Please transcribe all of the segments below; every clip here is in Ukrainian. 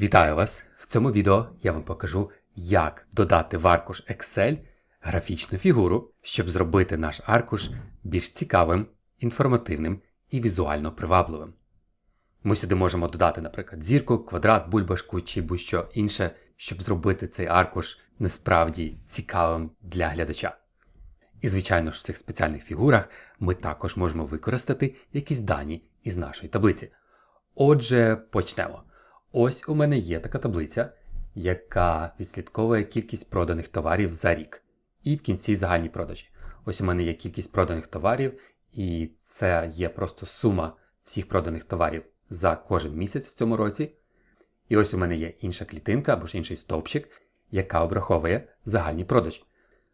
Вітаю вас! В цьому відео я вам покажу, як додати в аркуш Excel графічну фігуру, щоб зробити наш аркуш більш цікавим, інформативним і візуально привабливим. Ми сюди можемо додати, наприклад, зірку, квадрат, бульбашку чи будь-що інше, щоб зробити цей аркуш насправді цікавим для глядача. І, звичайно ж, в цих спеціальних фігурах ми також можемо використати якісь дані із нашої таблиці. Отже, почнемо. Ось у мене є така таблиця, яка відслідковує кількість проданих товарів за рік. І в кінці загальні продажі. Ось у мене є кількість проданих товарів, і це є просто сума всіх проданих товарів за кожен місяць в цьому році. І ось у мене є інша клітинка або ж інший стовпчик, яка обраховує загальні продажі.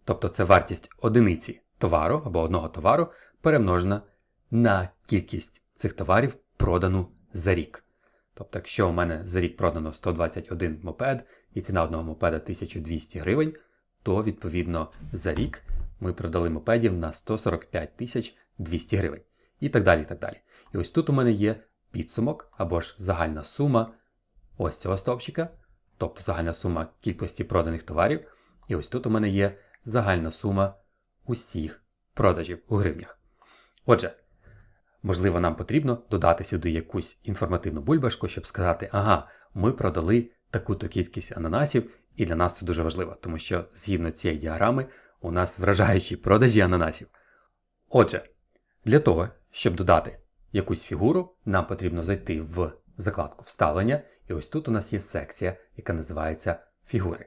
Тобто це вартість одиниці товару або одного товару перемножена на кількість цих товарів продану за рік. Тобто, якщо у мене за рік продано 121 мопед і ціна одного мопеда 1200 гривень, то відповідно за рік ми продали мопедів на 145 200 гривень. І так далі. І так далі. І ось тут у мене є підсумок або ж загальна сума ось цього стовпчика, тобто загальна сума кількості проданих товарів. І ось тут у мене є загальна сума усіх продажів у гривнях. Отже, можливо, нам потрібно додати сюди якусь інформативну бульбашку, щоб сказати, ага, ми продали таку-то кількість ананасів, і для нас це дуже важливо, тому що згідно цієї діаграми у нас вражаючі продажі ананасів. Отже, для того, щоб додати якусь фігуру, нам потрібно зайти в закладку вставлення, і ось тут у нас є секція, яка називається фігури.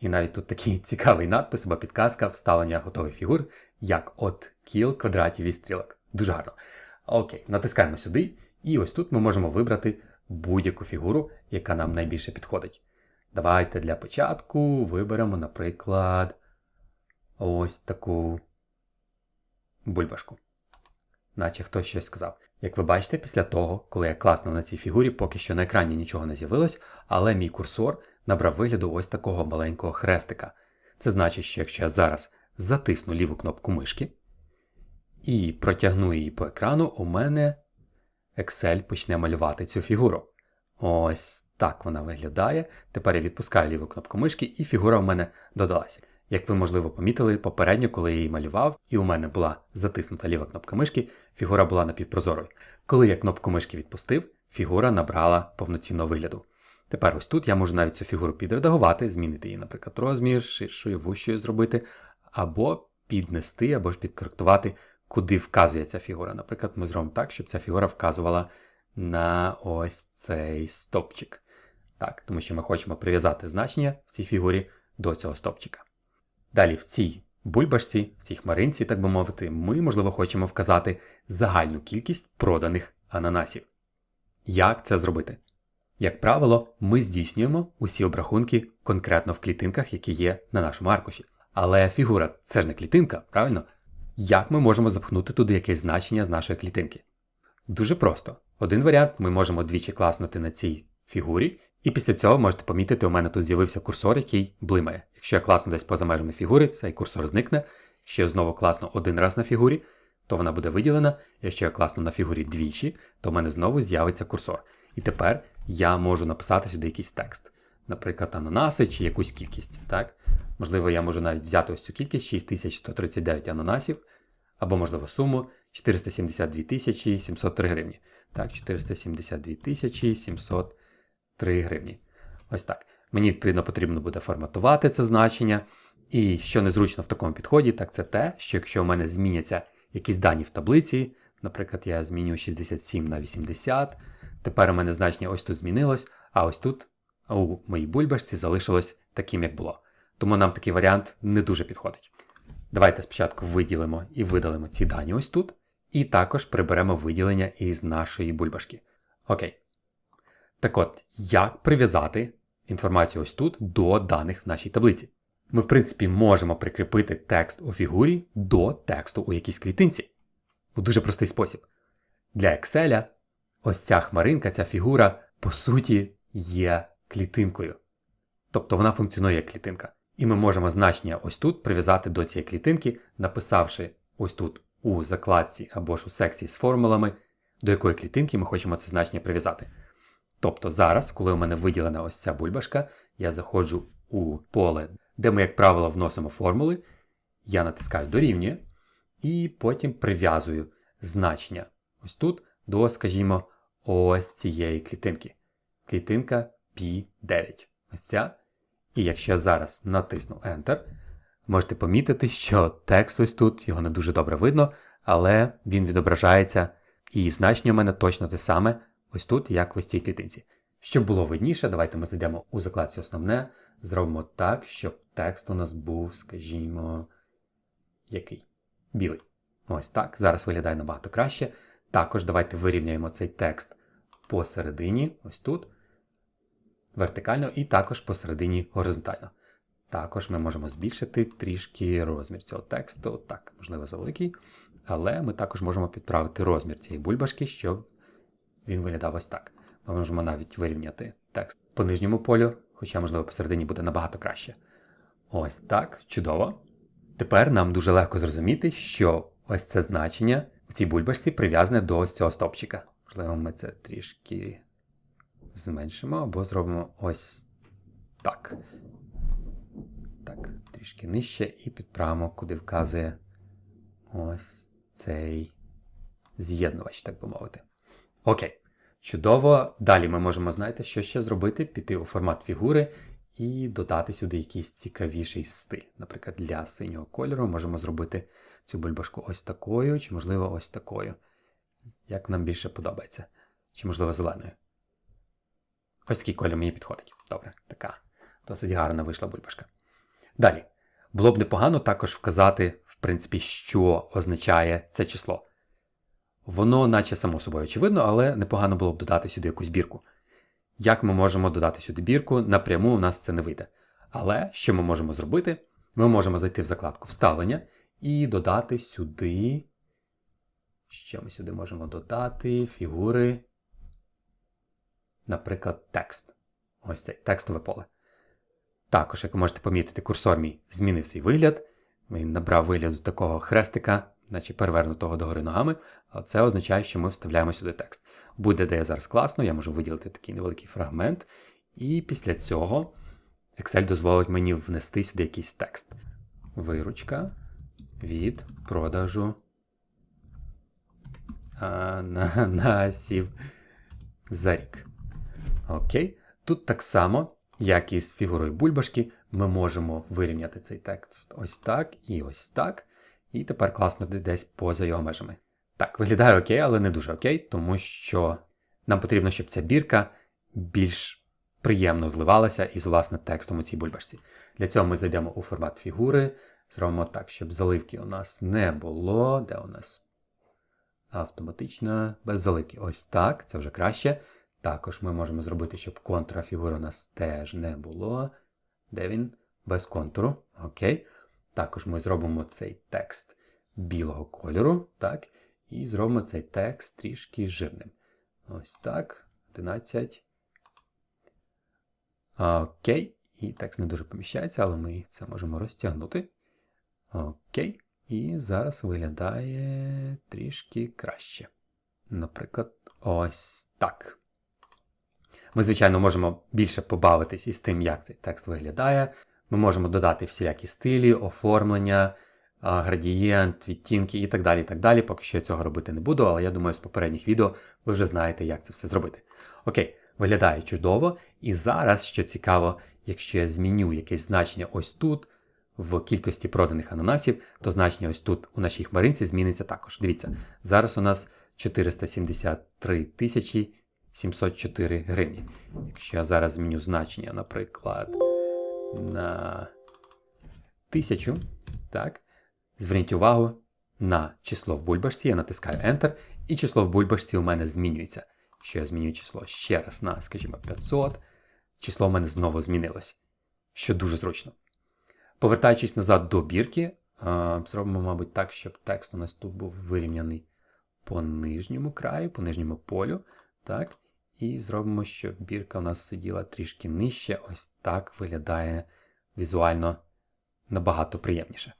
І навіть тут такий цікавий надпис або підказка вставлення готових фігур, як от кіл квадратів і стрілок. Дуже гарно. Окей, натискаємо сюди, і ось тут ми можемо вибрати будь-яку фігуру, яка нам найбільше підходить. Давайте для початку виберемо, наприклад, ось таку бульбашку. Наче хтось щось сказав. Як ви бачите, після того, коли я класнув на цій фігурі, поки що на екрані нічого не з'явилось, але мій курсор набрав вигляду ось такого маленького хрестика. Це значить, що якщо я зараз затисну ліву кнопку мишки і протягну її по екрану, у мене Excel почне малювати цю фігуру. Ось так вона виглядає. Тепер я відпускаю ліву кнопку мишки, і фігура у мене додалася. Як ви, можливо, помітили, попередньо, коли я її малював, і у мене була затиснута ліва кнопка мишки, фігура була напівпрозорою. Коли я кнопку мишки відпустив, фігура набрала повноцінного вигляду. Тепер ось тут я можу навіть цю фігуру підредагувати, змінити її, наприклад, розмір, ширшою, вущою зробити, або піднести, або ж підкоректувати, куди вказує ця фігура. Наприклад, ми зробимо так, щоб ця фігура вказувала на ось цей стопчик. Так, Тому що ми хочемо прив'язати значення в цій фігурі до цього стопчика. Далі в цій бульбашці, в цій хмаринці, так би мовити, ми, можливо, хочемо вказати загальну кількість проданих ананасів. Як це зробити? Як правило, ми здійснюємо усі обрахунки конкретно в клітинках, які є на нашому аркуші. Але фігура це ж не клітинка, правильно? Як ми можемо запхнути туди якесь значення з нашої клітинки? Дуже просто. Один варіант ми можемо двічі класнути на цій фігурі, і після цього можете помітити, у мене тут з'явився курсор, який блимає. Якщо я класну десь поза межами фігури, цей курсор зникне. Якщо я знову класну один раз на фігурі, то вона буде виділена. Якщо я класну на фігурі двічі, то в мене знову з'явиться курсор. І тепер я можу написати сюди якийсь текст. Наприклад, ананаси чи якусь кількість. Так? Можливо, я можу навіть взяти ось цю кількість 6139 ананасів, або, можливо, суму 472 703 гривні. Так, 472 703 гривні. Ось так. Мені, відповідно, потрібно буде форматувати це значення. І що незручно в такому підході, так це те, що якщо у мене зміняться якісь дані в таблиці, наприклад, я змінюю 67 на 80, тепер у мене значення ось тут змінилось, а ось тут у моїй бульбашці залишилось таким, як було. Тому нам такий варіант не дуже підходить. Давайте спочатку виділимо і видалимо ці дані ось тут, і також приберемо виділення із нашої бульбашки. Окей. Так от, як прив'язати інформацію ось тут до даних в нашій таблиці? Ми, в принципі, можемо прикріпити текст у фігурі до тексту у якійсь клітинці. У дуже простий спосіб. Для Excel ось ця хмаринка, ця фігура, по суті, є клітинкою. Тобто вона функціонує як клітинка. І ми можемо значення ось тут прив'язати до цієї клітинки, написавши ось тут у закладці або ж у секції з формулами, до якої клітинки ми хочемо це значення прив'язати. Тобто зараз, коли у мене виділена ось ця бульбашка, я заходжу у поле, де ми, як правило, вносимо формули, я натискаю дорівнює, і потім прив'язую значення ось тут до, скажімо, ось цієї клітинки. Клітинка P9. Ось ця. І якщо я зараз натисну Enter, можете помітити, що текст ось тут, його не дуже добре видно, але він відображається, і значення у мене точно те саме ось тут, як в ось цій клітинці. Щоб було видніше, давайте ми зайдемо у закладці основне, зробимо так, щоб текст у нас був, скажімо, який? Білий. Ось так. Зараз виглядає набагато краще. Також давайте вирівняємо цей текст посередині, ось тут, вертикально, і також посередині горизонтально. Також ми можемо збільшити трішки розмір цього тексту. Так, можливо, завеликий. Але ми також можемо підправити розмір цієї бульбашки, щоб він виглядав ось так. Ми можемо навіть вирівняти текст по нижньому полю, хоча, можливо, посередині буде набагато краще. Ось так, чудово. Тепер нам дуже легко зрозуміти, що ось це значення у цій бульбашці прив'язане до ось цього стопчика. Можливо, ми це трішки зменшимо або зробимо ось так. Так, трішки нижче і підправимо, куди вказує ось цей з'єднувач, так би мовити. Окей. Чудово. Далі ми можемо, знаєте, що ще зробити? Піти у формат фігури і додати сюди якийсь цікавіший стиль. Наприклад, для синього кольору можемо зробити цю бульбашку ось такою, чи, можливо, ось такою. Як нам більше подобається. Чи, можливо, зеленою. Ось такий колір мені підходить. Добре, така досить гарна вийшла бульбашка. Далі. Було б непогано також вказати, в принципі, що означає це число. Воно, наче само собою очевидно, але непогано було б додати сюди якусь бірку. Як ми можемо додати сюди бірку? Напряму у нас це не вийде. Але що ми можемо зробити? Ми можемо зайти в закладку Вставлення і додати сюди. Що ми сюди можемо додати? Фігури. Наприклад, текст. Ось цей текстове поле. Також, як ви можете помітити, курсор мій змінив свій вигляд. Він набрав вигляду такого хрестика, наче перевернутого догори ногами. А це означає, що ми вставляємо сюди текст. Буде де я зараз класно, я можу виділити такий невеликий фрагмент. І після цього Excel дозволить мені внести сюди якийсь текст. Виручка від продажу ананасів за рік. Окей. Тут так само, як і з фігурою бульбашки, ми можемо вирівняти цей текст ось так і ось так. І тепер класно десь поза його межами. Так, виглядає окей, але не дуже окей, тому що нам потрібно, щоб ця бірка більш приємно зливалася із власне текстом у цій бульбашці. Для цього ми зайдемо у формат фігури, зробимо так, щоб заливки у нас не було. Де у нас автоматично без заливки. Ось так, це вже краще. Також ми можемо зробити, щоб контура фігури у нас теж не було. Де він? Без контуру. Окей. Також ми зробимо цей текст білого кольору. так, І зробимо цей текст трішки жирним. Ось так. 11. Окей. І текст не дуже поміщається, але ми це можемо розтягнути. Окей. І зараз виглядає трішки краще. Наприклад, ось так. Ми, звичайно, можемо більше побавитись із тим, як цей текст виглядає. Ми можемо додати всілякі стилі, оформлення, градієнт, відтінки і так далі. і так далі. Поки що я цього робити не буду, але я думаю, з попередніх відео ви вже знаєте, як це все зробити. Окей, виглядає чудово. І зараз, що цікаво, якщо я зміню якесь значення ось тут, в кількості проданих ананасів, то значення ось тут у нашій хмаринці зміниться також. Дивіться, зараз у нас 473 тисячі 704 гривні. Якщо я зараз зміню значення, наприклад, на 1000, так, зверніть увагу на число в бульбашці, я натискаю Enter, і число в бульбашці у мене змінюється. Якщо я зміню число ще раз на, скажімо, 500, число в мене знову змінилось, що дуже зручно. Повертаючись назад до бірки, зробимо, мабуть, так, щоб текст у нас тут був вирівняний по нижньому краю, по нижньому полю. Так. І зробимо, щоб бірка у нас сиділа трішки нижче. Ось так виглядає візуально набагато приємніше.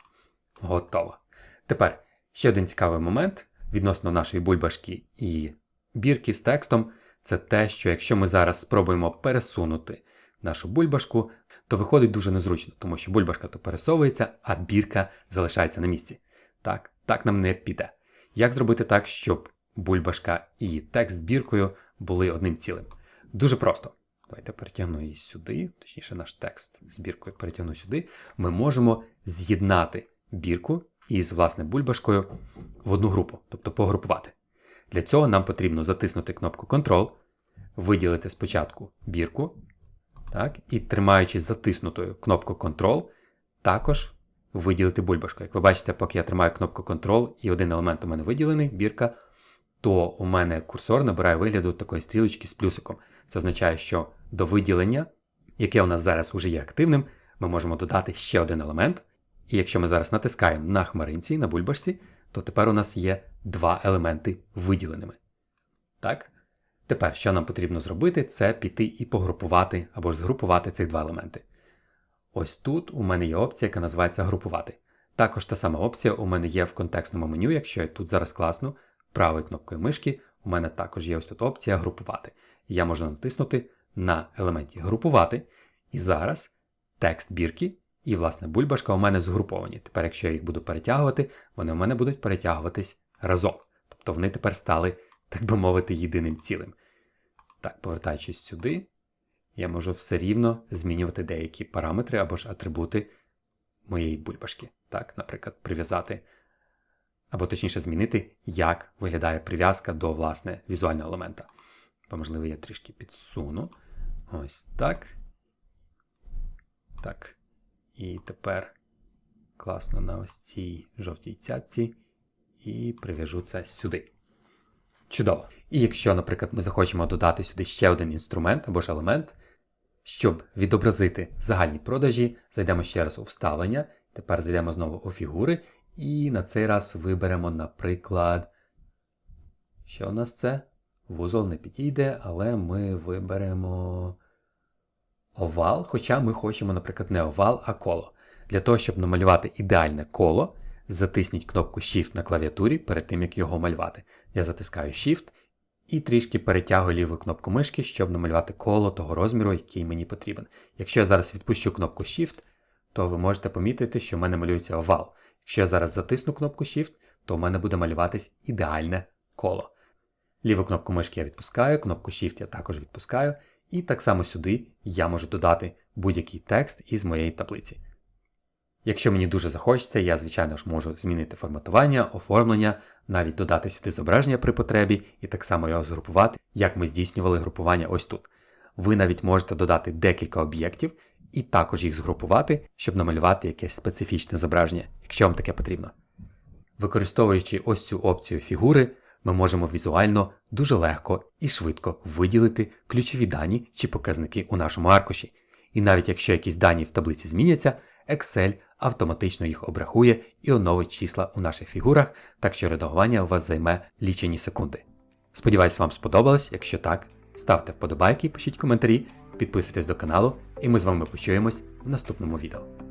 Готово. Тепер ще один цікавий момент відносно нашої бульбашки і бірки з текстом. це те, що якщо ми зараз спробуємо пересунути нашу бульбашку, то виходить дуже незручно, тому що бульбашка то пересовується, а бірка залишається на місці. Так, так нам не піде. Як зробити так, щоб бульбашка і текст з біркою були одним цілим? Дуже просто. Давайте перетягну її сюди, точніше, наш текст з біркою перетягну сюди. Ми можемо з'єднати бірку із власне бульбашкою в одну групу, тобто погрупувати. Для цього нам потрібно затиснути кнопку Ctrl, виділити спочатку бірку, так, і тримаючи затиснутою кнопку Ctrl, також виділити бульбашку. Як ви бачите, поки я тримаю кнопку Ctrl і один елемент у мене виділений, бірка, то у мене курсор набирає вигляду такої стрілочки з плюсиком. Це означає, що до виділення, яке у нас зараз уже є активним, ми можемо додати ще один елемент. І якщо ми зараз натискаємо на хмаринці, на бульбашці, то тепер у нас є два елементи виділеними. Так? Тепер, що нам потрібно зробити, це піти і погрупувати або ж згрупувати цих два елементи. Ось тут у мене є опція, яка називається групувати. Також та сама опція у мене є в контекстному меню, якщо я тут зараз класну правою кнопкою мишки, у мене також є ось тут опція групувати. Я можу натиснути на елементі групувати. І зараз текст бірки і, власне, бульбашка у мене згруповані. Тепер, якщо я їх буду перетягувати, вони у мене будуть перетягуватись разом. Тобто вони тепер стали, так би мовити, єдиним цілим. Так, повертаючись сюди, я можу все рівно змінювати деякі параметри або ж атрибути моєї бульбашки. Так, наприклад, прив'язати, або точніше змінити, як виглядає прив'язка до власне візуального елемента. Бо, можливо, я трішки підсуну. Ось так. Так. І тепер класно на ось цій жовтій цятці і прив'яжу це сюди. Чудово. І якщо, наприклад, ми захочемо додати сюди ще один інструмент або ж елемент, щоб відобразити загальні продажі, зайдемо ще раз у вставлення. Тепер зайдемо знову у фігури. І на цей раз виберемо, наприклад, що у нас це? Вузол не підійде, але ми виберемо овал, хоча ми хочемо, наприклад, не овал, а коло. Для того, щоб намалювати ідеальне коло, затисніть кнопку Shift на клавіатурі перед тим, як його малювати. Я затискаю Shift і трішки перетягую ліву кнопку мишки, щоб намалювати коло того розміру, який мені потрібен. Якщо я зараз відпущу кнопку Shift, то ви можете помітити, що в мене малюється овал. Якщо я зараз затисну кнопку Shift, то в мене буде малюватись ідеальне коло. Ліву кнопку мишки я відпускаю, кнопку Shift я також відпускаю, і так само сюди я можу додати будь-який текст із моєї таблиці. Якщо мені дуже захочеться, я, звичайно ж, можу змінити форматування, оформлення, навіть додати сюди зображення при потребі і так само його згрупувати, як ми здійснювали групування ось тут. Ви навіть можете додати декілька об'єктів і також їх згрупувати, щоб намалювати якесь специфічне зображення, якщо вам таке потрібно. Використовуючи ось цю опцію фігури, ми можемо візуально дуже легко і швидко виділити ключові дані чи показники у нашому аркуші. І навіть якщо якісь дані в таблиці зміняться, Excel автоматично їх обрахує і оновить числа у наших фігурах, так що редагування у вас займе лічені секунди. Сподіваюсь, вам сподобалось. Якщо так, ставте вподобайки, пишіть коментарі, підписуйтесь до каналу, і ми з вами почуємось в наступному відео.